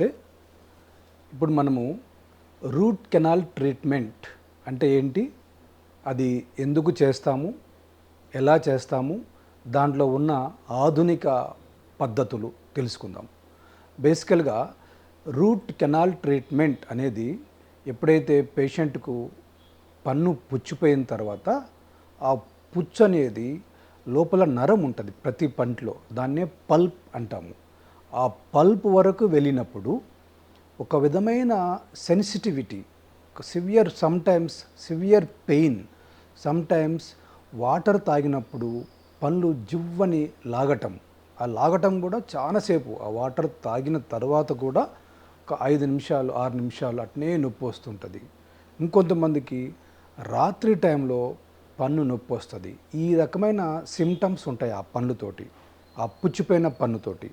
నమస్తే ఇప్పుడు మనము రూట్ కెనాల్ ట్రీట్మెంట్ అంటే ఏంటి? అది ఎందుకు చేస్తాము? ఎలా చేస్తాము? దాంట్లో ఉన్న ఆధునిక పద్ధతులు తెలుసుకుందాం. బేసికల్గా రూట్ కెనాల్ ట్రీట్మెంట్ అనేది ఎప్పుడైతే పేషెంట్కు పన్ను పుచ్చిపోయిన తర్వాత ఆ పుచ్చు అనేది లోపల నరం ఉంటుంది ప్రతి పంటలో. దాన్నే పల్ప్ అంటాము. ఆ పల్ప్ వరకు వెళ్ళినప్పుడు ఒక విధమైన sensitivity severe sometimes severe pain sometimes water తాగినప్పుడు పళ్ళు జివ్వని లాగటం. ఆ లాగటం కూడా చాలాసేపు ఆ వాటర్ తాగిన తర్వాత కూడా ఒక ఐదు నిమిషాలు ఆరు నిమిషాలు అట్నే నొప్పి వస్తుంటుంది. ఇంకొంతమందికి రాత్రి టైంలో పన్ను నొప్పి వస్తుంది. ఈ రకమైన సిమ్టమ్స్ ఉంటాయి ఆ పన్నుతోటి ఆ పుచ్చిపోయిన పన్నుతోటి.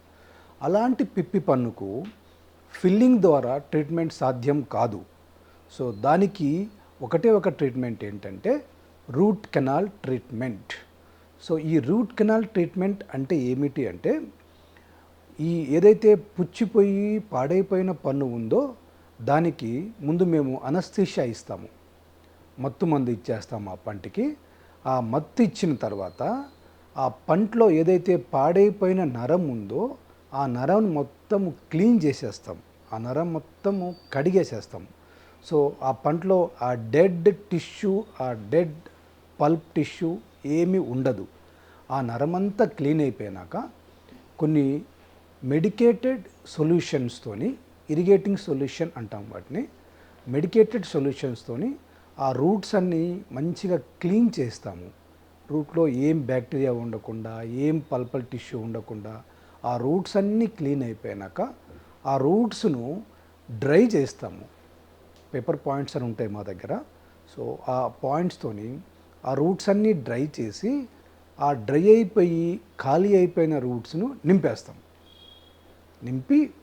అలాంటి పిప్పి పన్నుకు ఫిల్లింగ్ ద్వారా ట్రీట్మెంట్ సాధ్యం కాదు. సో దానికి ఒకటే ఒక ట్రీట్మెంట్ ఏంటంటే రూట్ కెనాల్ ట్రీట్మెంట్. సో ఈ రూట్ కెనాల్ ట్రీట్మెంట్ అంటే ఏమిటి అంటే ఈ ఏదైతే పుచ్చిపోయి పాడైపోయిన పన్ను ఉందో దానికి ముందు మేము అనస్థీషియా ఇస్తాము. మత్తు మందు ఇచ్చేస్తాము ఆ పంటికి. ఆ మత్తు ఇచ్చిన తర్వాత ఆ పంటలో ఏదైతే పాడైపోయిన నరం ఉందో ఆ నరం మొత్తం క్లీన్ చేసేస్తాం. ఆ నరం మొత్తము కడిగేసేస్తాం. సో ఆ పంటలో ఆ డెడ్ టిష్యూ ఆ డెడ్ పల్ప్ టిష్యూ ఏమీ ఉండదు. ఆ నరమంతా క్లీన్ అయిపోయినాక కొన్ని మెడికేటెడ్ సొల్యూషన్స్తోని ఇరిగేటింగ్ సొల్యూషన్ అంటాం వాటిని మెడికేటెడ్ సొల్యూషన్స్తోని ఆ రూట్స్ అన్నీ మంచిగా క్లీన్ చేస్తాము. రూట్లో ఏం బ్యాక్టీరియా ఉండకుండా ఏం పల్పల్ టిష్యూ ఉండకుండా ఆ రూట్స్ అన్నీ క్లీన్ అయిపోయినాక ఆ రూట్స్ను డ్రై చేస్తాము. పేపర్ పాయింట్స్ అని ఉంటాయి మా దగ్గర. సో ఆ పాయింట్స్తోని ఆ రూట్స్ అన్నీ డ్రై చేసి ఆ డ్రై అయిపోయి ఖాళీ అయిపోయిన రూట్స్ను నింపేస్తాం. నింపి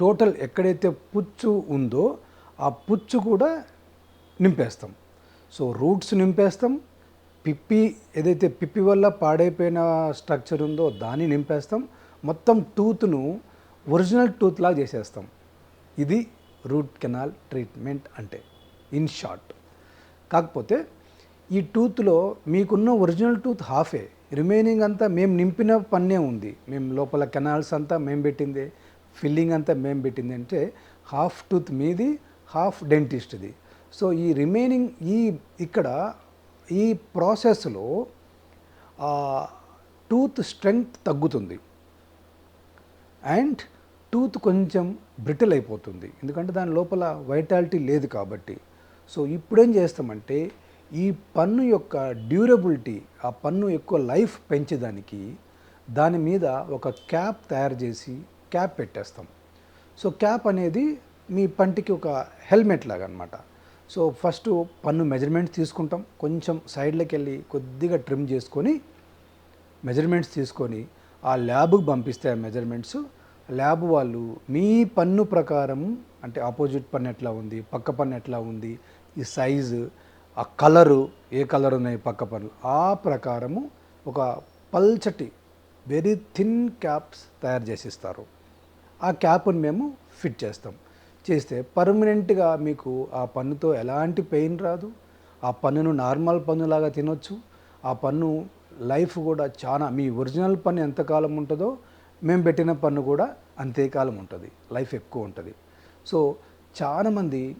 టోటల్ ఎక్కడైతే పుచ్చు ఉందో ఆ పుచ్చు కూడా నింపేస్తాం. So roots నింపేస్తాం. పిప్పి ఏదైతే పిప్పి వల్ల పాడైపోయిన స్ట్రక్చర్ ఉందో దాన్ని నింపేస్తాం. మొత్తం టూత్ను ఒరిజినల్ టూత్ లాగా చేసేస్తాం. ఇది రూట్ కెనాల్ ట్రీట్మెంట్ అంటే ఇన్ షార్ట్. కాకపోతే ఈ టూత్లో మీకున్న ఒరిజినల్ టూత్ హాఫే. రిమైనింగ్ అంతా మేము నింపిన పన్నే ఉంది. మేము లోపల కెనాల్స్ అంతా మేము పెట్టింది. ఫిల్లింగ్ అంతా మేము పెట్టింది అంటే హాఫ్ టూత్ మీది హాఫ్ డెంటిస్ట్ది. సో ఈ రిమైనింగ్ ఈ ఇక్కడ ఈ ప్రాసెస్లో టూత్ స్ట్రెంగ్త్ తగ్గుతుంది. అండ్ టూత్ కొంచెం బ్రిటిల్ అయిపోతుంది. ఎందుకంటే దాని లోపల వైటాలిటీ లేదు కాబట్టి. సో ఇప్పుడేం చేస్తామంటే ఈ పన్ను యొక్క డ్యూరబిలిటీ ఆ పన్ను ఎక్కువ లైఫ్ పెంచేదానికి దాని మీద ఒక క్యాప్ తయారు చేసి క్యాప్ పెట్టేస్తాం. సో క్యాప్ అనేది మీ పంటికి ఒక హెల్మెట్ లాగా అనమాట సో ఫస్ట్ పన్ను మెజర్మెంట్స్ తీసుకుంటాం. కొంచెం సైడ్లోకి వెళ్ళి కొద్దిగా ట్రిమ్ చేసుకొని మెజర్మెంట్స్ తీసుకొని ఆ ల్యాబ్కి పంపిస్తే ఆ మెజర్మెంట్స్. ల్యాబ్ వాళ్ళు మీ పన్ను ప్రకారం అంటే ఆపోజిట్ పన్ను ఎట్లా ఉంది పక్క పన్ను ఎట్లా ఉంది ఈ సైజు ఆ కలరు ఏ కలర్ ఉన్నాయి పక్క పన్ను ఆ ప్రకారము ఒక పల్చటి వెరీ థిన్ క్యాప్స్ తయారు చేసిస్తారు. ఆ క్యాప్ని మేము ఫిట్ చేస్తాం. చేస్తే పర్మనెంట్గా మీకు ఆ పన్నుతో ఎలాంటి పెయిన్ రాదు. ఆ పన్నును నార్మల్ పన్నులాగా తినొచ్చు. ఆ పన్ను లైఫ్ కూడా చాలా మీ ఒరిజినల్ పన్ను ఎంతకాలం ఉంటుందో మేము పెట్టిన పన్ను కూడా అంతేకాలం ఉంటుంది. లైఫ్ ఎక్కువ ఉంటుంది. సో చాలామంది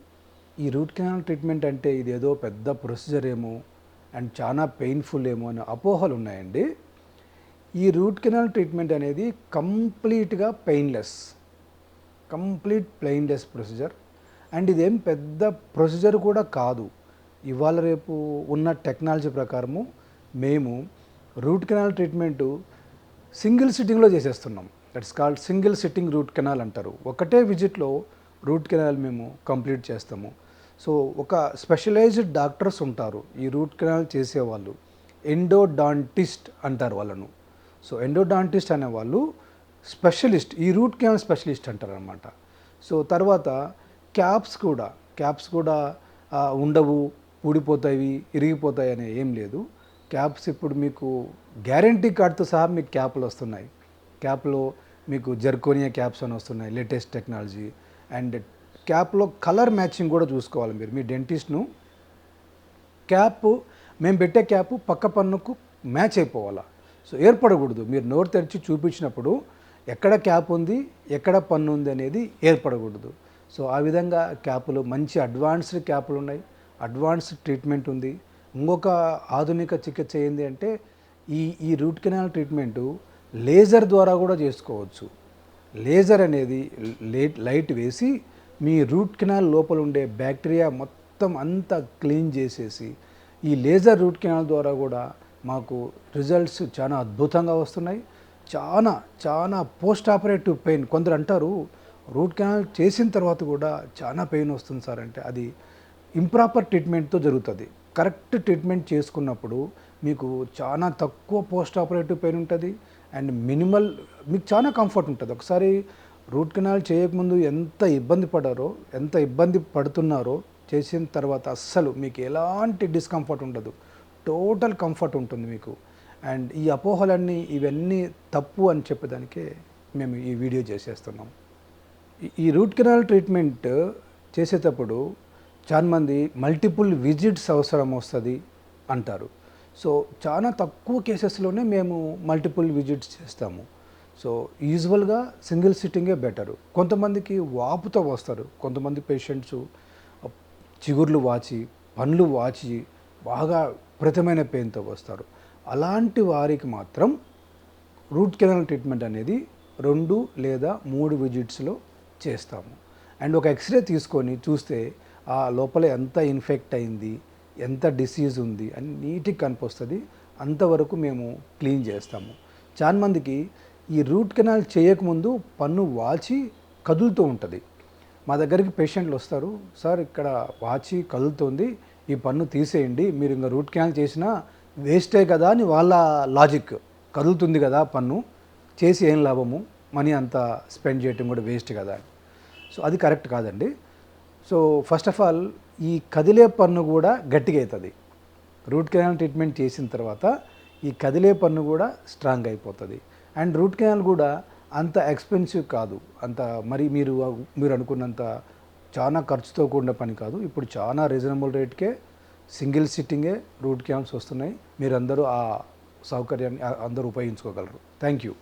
ఈ రూట్ కెనాల్ ట్రీట్మెంట్ అంటే ఇది ఏదో పెద్ద ప్రొసీజర్ ఏమో అండ్ చాలా పెయిన్ఫుల్ ఏమో అనే అపోహలు ఉన్నాయండి. ఈ రూట్ కెనాల్ ట్రీట్మెంట్ అనేది కంప్లీట్గా painless complete painless procedure. And ఇదేం పెద్ద ప్రొసీజర్ కూడా కాదు. ఇవాళ రేపు ఉన్న టెక్నాలజీ ప్రకారము మేము రూట్ కెనాల్ ట్రీట్మెంటు సింగిల్ సిట్టింగ్లో చేసేస్తున్నాం. That's called single sitting root canal అంటారు. ఒకటే విజిట్లో రూట్ కెనాల్ మేము కంప్లీట్ చేస్తాము. సో ఒక స్పెషలైజ్డ్ డాక్టర్స్ ఉంటారు. ఈ రూట్ కెనాల్ చేసేవాళ్ళు. ఎండోడాంటిస్ట్ అంటారు వాళ్ళను. సో ఎండోడాంటిస్ట్ అనేవాళ్ళు స్పెషలిస్ట్ ఈ రూట్ క్యాన్ స్పెషలిస్ట్ అంటారు అనమాట సో తర్వాత క్యాప్స్ కూడా క్యాప్స్ కూడా ఉండవు ఊడిపోతాయి ఇరిగిపోతాయి అనే ఏం లేదు. క్యాప్స్ ఇప్పుడు మీకు గ్యారంటీ కార్డ్తో సహా మీకు క్యాప్లు వస్తున్నాయి. క్యాప్లో మీకు జర్కోనియా క్యాప్స్ అని వస్తున్నాయి లేటెస్ట్ టెక్నాలజీ. అండ్ క్యాప్లో కలర్ మ్యాచింగ్ కూడా చూసుకోవాలి మీరు మీ డెంటిస్ట్ను. క్యాప్ మేము పెట్టే క్యాప్ పక్క పన్నుకు మ్యాచ్ అయిపోవాలా. సో ఏర్పడకూడదు. మీరు నోరు తెరిచి చూపించినప్పుడు ఎక్కడ క్యాప్ ఉంది ఎక్కడ పన్ను ఉంది అనేది ఏర్పడకూడదు. సో ఆ విధంగా క్యాపులు మంచి అడ్వాన్స్డ్ క్యాపులు ఉన్నాయి. అడ్వాన్స్డ్ ట్రీట్మెంట్ ఉంది. ఇంకొక ఆధునిక చికిత్స ఏంటి అంటే ఈ ఈ రూట్ కెనాల్ ట్రీట్మెంటు లేజర్ ద్వారా కూడా చేసుకోవచ్చు. లేజర్ అనేది లైట్ లైట్ వేసి మీ రూట్ కెనాల్ లోపల ఉండే బ్యాక్టీరియా మొత్తం అంతా క్లీన్ చేసేసి ఈ లేజర్ రూట్ కెనాల్ ద్వారా కూడా మాకు రిజల్ట్స్ చాలా అద్భుతంగా వస్తున్నాయి. చాలా చాలా పోస్ట్ ఆపరేటివ్ పెయిన్. కొందరు అంటారు రూట్ కెనాల్ చేసిన తర్వాత కూడా చాలా పెయిన్ వస్తుంది సార్. అంటే అది ఇంప్రాపర్ ట్రీట్మెంట్తో జరుగుతుంది. కరెక్ట్ ట్రీట్మెంట్ చేసుకున్నప్పుడు మీకు చాలా తక్కువ పోస్ట్ ఆపరేటివ్ పెయిన్ ఉంటుంది అండ్ మినిమల్ మీకు చాలా కంఫర్ట్ ఉంటుంది. ఒకసారి రూట్ కెనాల్ చేయకముందు ఎంత ఇబ్బంది పడారో ఎంత ఇబ్బంది పడుతున్నారో చేసిన తర్వాత అస్సలు మీకు ఎలాంటి డిస్కంఫర్ట్ ఉండదు. టోటల్ కంఫర్ట్ ఉంటుంది మీకు. అండ్ ఈ అపోహలన్నీ ఇవన్నీ తప్పు అని చెప్పేదానికే మేము ఈ వీడియో చేసేస్తున్నాం. ఈ- ఈ రూట్ కెనాల్ ట్రీట్మెంట్ చేసేటప్పుడు చాలామంది మల్టిపుల్ విజిట్స్ అవసరం వస్తుంది అంటారు. సో చాలా తక్కువ కేసెస్లోనే మేము మల్టిపుల్ విజిట్స్ చేస్తాము. సో యూజువల్గా సింగిల్ సిట్టింగే బెటరు. కొంతమందికి వాపుతో వస్తారు. కొంతమంది పేషెంట్స్ చిగుర్లు వాచి పండ్లు వాచి బాగా విపరీతమైన పెయిన్తో వస్తారు. అలాంటి వారికి మాత్రం రూట్ కెనాల్ ట్రీట్మెంట్ అనేది రెండు లేదా మూడు విజిట్స్లో చేస్తాము. అండ్ ఒక ఎక్స్రే తీసుకొని చూస్తే ఆ లోపల ఎంత ఇన్ఫెక్ట్ అయింది ఎంత డిసీజ్ ఉంది అని నీట్గా కనిపిస్తుంది. అంతవరకు మేము క్లీన్ చేస్తాము. చాలా మందికి ఈ రూట్ కెనాల్ చేయకముందు పన్ను వాచి కదులుతూ ఉంటుంది. మా దగ్గరికి పేషెంట్లు వస్తారు సార్ ఇక్కడ వాచి కదులుతుంది ఈ పన్ను తీసేయండి మీరు ఇంకా రూట్ కెనాల్ చేసినా వేస్టే కదా అని వాళ్ళ లాజిక్. కదులుతుంది కదా పన్ను చేసి ఏం లాభము? మనీ అంతా స్పెండ్ చేయటం కూడా వేస్ట్ కదా. అని సో అది కరెక్ట్ కాదండి. సో ఫస్ట్ ఆఫ్ ఆల్ ఈ కదిలే పన్ను కూడా గట్టిగా అవుతుంది. రూట్ కెనాల్ ట్రీట్మెంట్ చేసిన తర్వాత ఈ కదిలే పన్ను కూడా స్ట్రాంగ్ అయిపోతుంది. అండ్ రూట్ కెనాల్ కూడా అంత ఎక్స్పెన్సివ్ కాదు. అంత మరి మీరు మీరు అనుకున్నంత చాలా ఖర్చుతో కూడిన పని కాదు. ఇప్పుడు చాలా రీజనబుల్ రేట్కే సింగిల్ సిట్టింగే రూట్ క్యాంప్స్ వస్తున్నాయి. మీరందరూ ఆ సౌకర్యాన్ని అందరూ ఉపయోగించుకోగలరు. Thank you.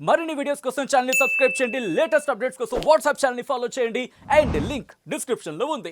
మరిన్ని వీడియోస్ కోసం ఛానల్ సబ్స్క్రైబ్ చేయండి. లేటెస్ట్ అప్డేట్స్ కోసం వాట్సాప్ ఛానల్ని ఫాలో చేయండి. అండ్ లింక్ డిస్క్రిప్షన్లో ఉంది.